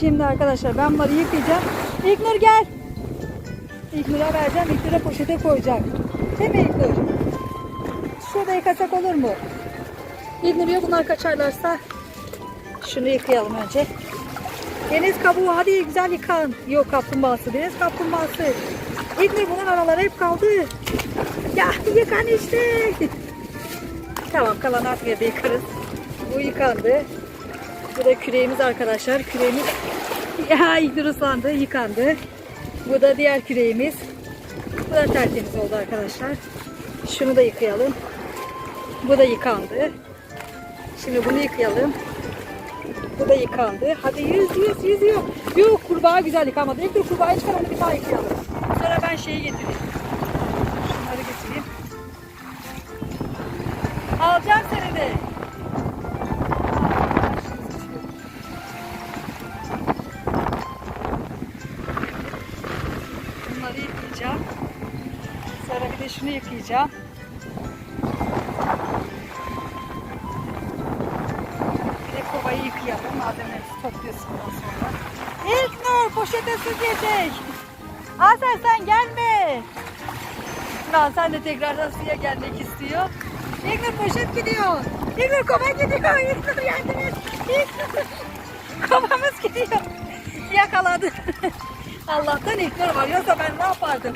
Şimdi arkadaşlar ben bunları yıkayacağım. İlknur gel. İlknur'a vereceğim. İlknur'a poşete koyacak. Değil mi İlknur? Şurada yıkasak olur mu? İlknur ya bunlar kaçarlarsa şunu yıkayalım önce. Deniz kabuğu hadi güzel yıkan. Yok kaplumbağası. Deniz kaplumbağası. İlknur bunun araları hep kaldı. Ya yıkan işte. tamam kalan artık evde yıkarız. Bu yıkandı. Bu da küreğimiz arkadaşlar. Küreğimiz ya yıkandı. Bu da diğer küreğimiz. Bu da tertemiz oldu arkadaşlar. Şunu da yıkayalım. Bu da yıkandı. Şimdi bunu yıkayalım. Bu da yıkandı. Hadi yüz yüz yüzüyor. Yok kurbağa güzel yıkamadı. İlk de kurbağayı çıkar onu bir daha yıkayalım. Sonra ben şeyi getireyim. Şunları getireyim. Alacağım seni de. Sonra bir de şunu yıkayacağım. Bir de kovayı yıkayalım. Malzemeleri topluyorsun ondan sonra. İlknur poşete gelecek. Hasan sen gelme. Lan sen de tekrardan suya gelmek istiyor. İlknur poşet gidiyor. İlknur kova gidiyor. İlknur yardım et. İlknur. Kovamız gidiyor. Yakaladı. Allah'tan İlknur var. Yoksa ben ne yapardım?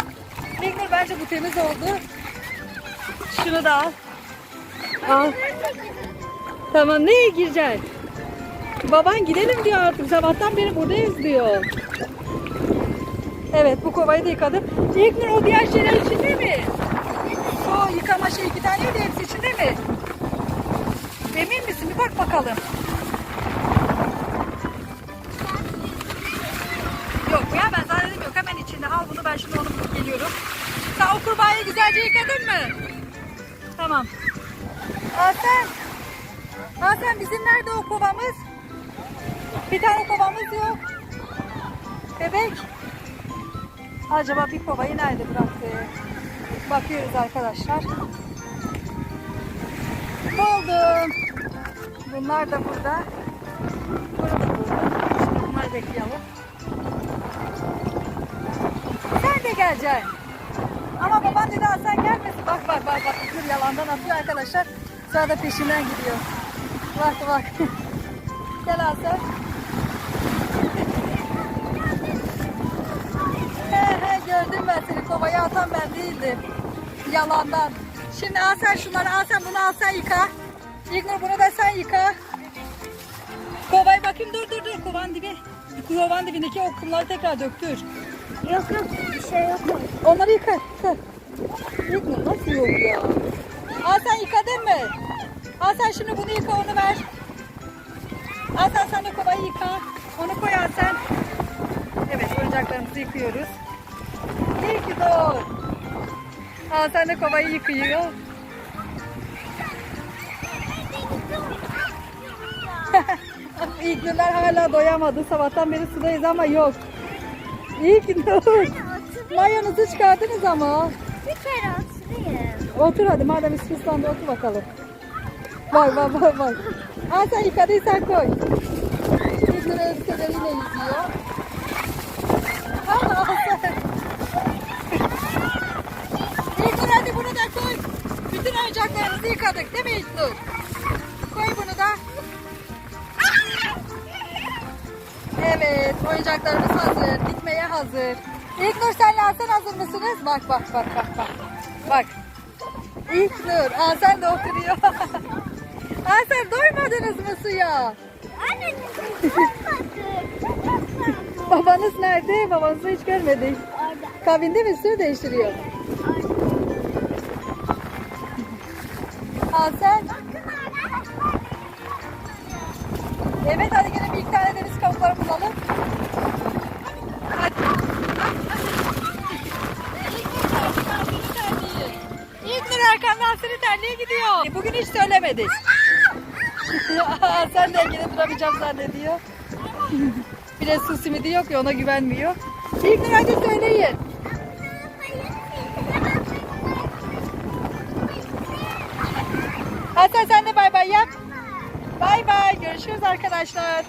İlknur bence bu temiz oldu. Şunu da al. Al. Tamam neye gireceksin? Baban gidelim diyor artık. Sabahtan beri buradayız diyor. Evet bu kovayı da yıkadım. İlknur o diğer şeyler içinde mi? O yıkama şey iki tane de hepsi içinde mi? Emin misin? Bir bak bakalım. Yok ya ben yok hemen içinde. Al bunu ben şimdi onu o kurbağayı güzelce yıkadın mı? Tamam. Hasan. Hasan bizim nerede o kovamız? Bir tane kovamız yok. Bebek. Acaba bir kovayı nerede bıraktı? Bakıyoruz arkadaşlar. Buldum. Bunlar da burada. Bunu da buldum. Şimdi bunları bekleyelim. Sen geleceksin. Ama baban dedi "Aa, sen gelmesin. Bak bak bak bak. Dur yalandan atıyor arkadaşlar. Sonra da peşinden gidiyor. Bak bak. Gel Hasan. He he gördüm ben seni. Kovaya atan ben değildim. Yalandan. Şimdi al sen şunları al sen bunu al sen yıka. İlknur bunu da sen yıka. Kovayı bakayım dur dur dur kovan dibi. Kovan dibindeki o kumları tekrar döktür. Yok yok bir şey yok. Onları yıka. Yıka. İlknur nasıl yok ya? Sen yıkadın mı? Sen şimdi bunu yıka onu ver. Al sen de kovayı yıka. Onu koy sen. Evet oyuncaklarımızı yıkıyoruz. İyi ki doğ. Al sen de kovayı yıkıyor. İlknurlar hala doyamadı. Sabahtan beri sudayız ama yok. İyi ki doğ. Mayonuzu çıkardınız ama. Bir oturayım. Otur hadi madem İsviçre'de otur bakalım. Bak bak bak bak. Al sen yıkadıysan koy. İlknur elbiseleriyle yüzüyor. Al hadi bunu da koy. Bütün oyuncaklarımızı yıkadık değil mi İlknur? Koy bunu da. Evet oyuncaklarımız hazır. Gitmeye hazır. İlknur senle Hasan hazır mısınız? Bak bak bak bak bak. Bak. İlknur. Hasan da oturuyor. Hasan doymadınız mı suya? Anne. Babanız nerede? Babanızı hiç görmedik. Orada. Kabinde mi su değiştiriyor? Hasan. Evet hadi gelin bir iki tane deniz kabukları bulalım. Hadi. İlknur terliğe gidiyor. E, Bugün hiç söylemedik. Sen de gelip duramayacağım zannediyor. Bir de su simidi yok ya ona güvenmiyor. İlknur hadi söyleyin. Hasan sen de bay bay yap. Bay bay. Görüşürüz arkadaşlar.